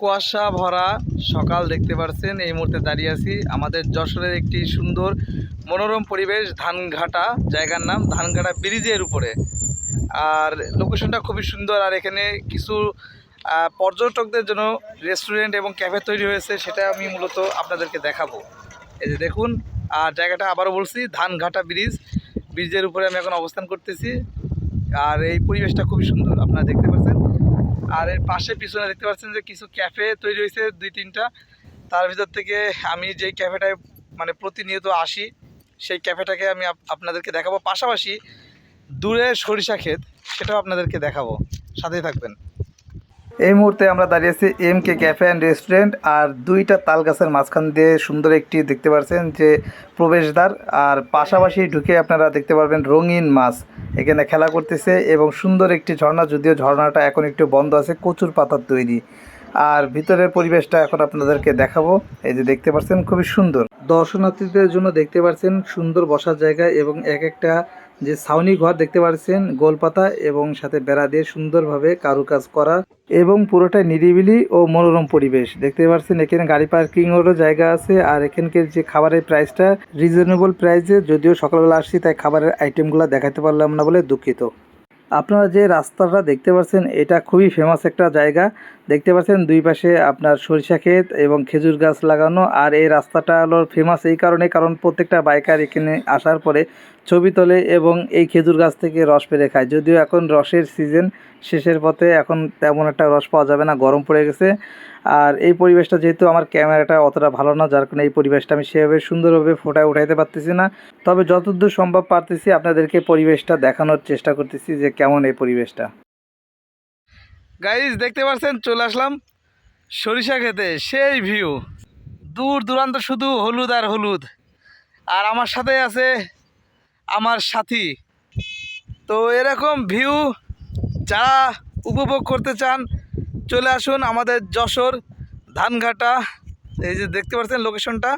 কুয়াশা ভরা সকাল দেখতে পাচ্ছেন এই মুহূর্তে দাঁড়িয়ে আছি। আমাদের যশোরের একটি সুন্দর মনোরম পরিবেশ, ধানঘাটা, জায়গার নাম ধানঘাটা ব্রিজের উপরে। আর লোকেশনটা খুবই সুন্দর, আর এখানে কিছু পর্যটকদের জন্য রেস্টুরেন্ট এবং ক্যাফে তৈরি হয়েছে, সেটা আমি মূলত আপনাদেরকে দেখাবো। এই যে দেখুন, আর জায়গাটা আবারও বলছি, ধানঘাটা ব্রিজ। ব্রিজের উপরে আমি এখন অবস্থান করতেছি, আর এই পরিবেশটা খুবই সুন্দর, আপনারা দেখতে পাচ্ছেন। আর এর পাশে পিছনে দেখতে পাচ্ছেন যে কিছু ক্যাফে তৈরি হয়েছে দুই তিনটা। তার ভিতর থেকে আমি যেই ক্যাফেটায় মানে প্রতিনিয়ত আসি, সেই ক্যাফেটাকে আমি আপ- আপনাদেরকে দেখাবো। পাশাপাশি দূরে সরিষা ক্ষেত, সেটাও আপনাদেরকে দেখাবো। সাথেই থাকবেন। এই মুহূর্তে আমরা দাঁড়িয়ে আছি M K cafe and restaurant আর দুইটা তাল গাছের মাঝখান দিয়ে সুন্দর একটি দেখতে পাচ্ছেন যে প্রবেশদ্বার, আর পাশাপাশি ঢুকে আপনারা দেখতে পারবেন রঙিন মাছ। এখানে খেলা করতেছে এবং সুন্দর একটি ঝর্ণা, যদিও ঝর্ণাটা এখন একটু বন্ধ আছে, কচুর পাতার তৈরি। আর ভিতরের পরিবেশটা এখন আপনাদেরকে দেখাবো। এই যে দেখতে পাচ্ছেন, খুবই সুন্দর। দর্শনার্থীদের জন্য দেখতে পাচ্ছেন সুন্দর বসার জায়গা এবং এক একটা যে ছাউনি ঘর দেখতে পাচ্ছেন গোলপাতা এবং সাথে বেড়া দিয়ে সুন্দরভাবে কারুকাজ করা এবং পুরোটাই নিরিবিলি ও মনোরম পরিবেশ। দেখতে পাচ্ছেন এখানে গাড়ি পার্কিংয়েরও জায়গা আছে আর এখানকার যে খাবারের প্রাইসটা রিজনেবল প্রাইসে যদিও সকালবেলা আসছি, তাই খাবারের আইটেমগুলো দেখাতে পারলাম না বলে দুঃখিত। আপনারা যে রাস্তাটা দেখতে পাচ্ছেন এটা খুবই ফেমাস একটা জায়গা। দেখতে পাচ্ছেন দুই পাশে আপনার সরিষা ক্ষেত এবং খেজুর গাছ লাগানো, আর এই রাস্তাটা হলো ফেমাস এই কারণে, কারণ প্রত্যেকটা বাইকার এখানে আসার পরে ছবি তোলে এবং এই খেজুর গাছ থেকে রস পেরে খায়। যদিও এখন রসের সিজন শেষের পথে এখন তেমন একটা রস পাওয়া যাবে না, গরম পড়ে গেছে। আর এই পরিবেশটা যেহেতু আমার ক্যামেরাটা অতটা ভালো না, যার কারণে এই পরিবেশটা আমি সেভাবে সুন্দরভাবে ফোটায় উঠাইতে পারতেছি না। তবে যতদূর সম্ভব পারতেছি, আপনাদেরকে পরিবেশটা দেখানোর চেষ্টা করতেছি যে কেমন এই পরিবেশটা? গাইজ দেখতে পাচ্ছেন চলে আসলাম সরিষা খেতে, সেই ভিউ দূর দূরান্ত শুধু হলুদ আর হলুদ। আর আমার সাথে আছে আমার সাথী। তো এরকম ভিউ যারা উপভোগ করতে চান, চলে আসুন আমাদের যশোর ধানঘাটা। এই যে দেখতে পাচ্ছেন লোকেশনটা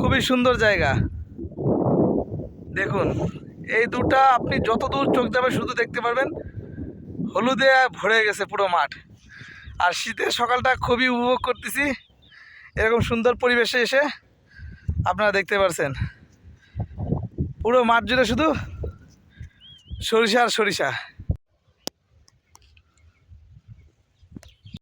খুবই সুন্দর জায়গা। দেখুন। এই দুটা আপনি যত দূর চোখ যাবে শুধু দেখতে পারবেন। হলুদে ভরে গেছে পুরো মাঠ। আর শীতের সকালটা খুবই উপভোগ করতেছি। এরকম সুন্দর পরিবেশে এসে আপনারা দেখতে পারছেন। পুরো মাঠ জুড়ে শুধু সরিষা আর সরিষা।